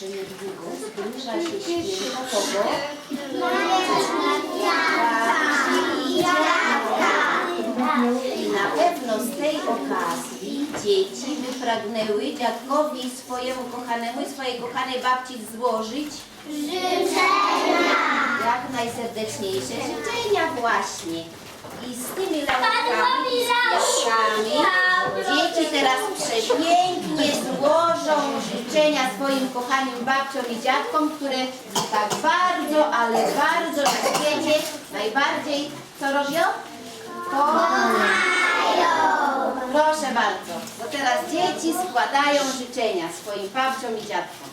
że niedługo zbliża się święto kogo? I na pewno z tej okazji dzieci wypragnęły dziadkowi swojemu kochanemu i swojej kochanej babci złożyć jak najserdeczniejsze życzenia właśnie. I z tymi laurkami, z kwiatkami dzieci teraz przepięknie złożą życzenia swoim kochanym babciom i dziadkom, które tak bardzo, ale bardzo na świecie najbardziej, co robią? Kochają. Proszę bardzo, bo teraz dzieci składają życzenia swoim babciom i dziadkom.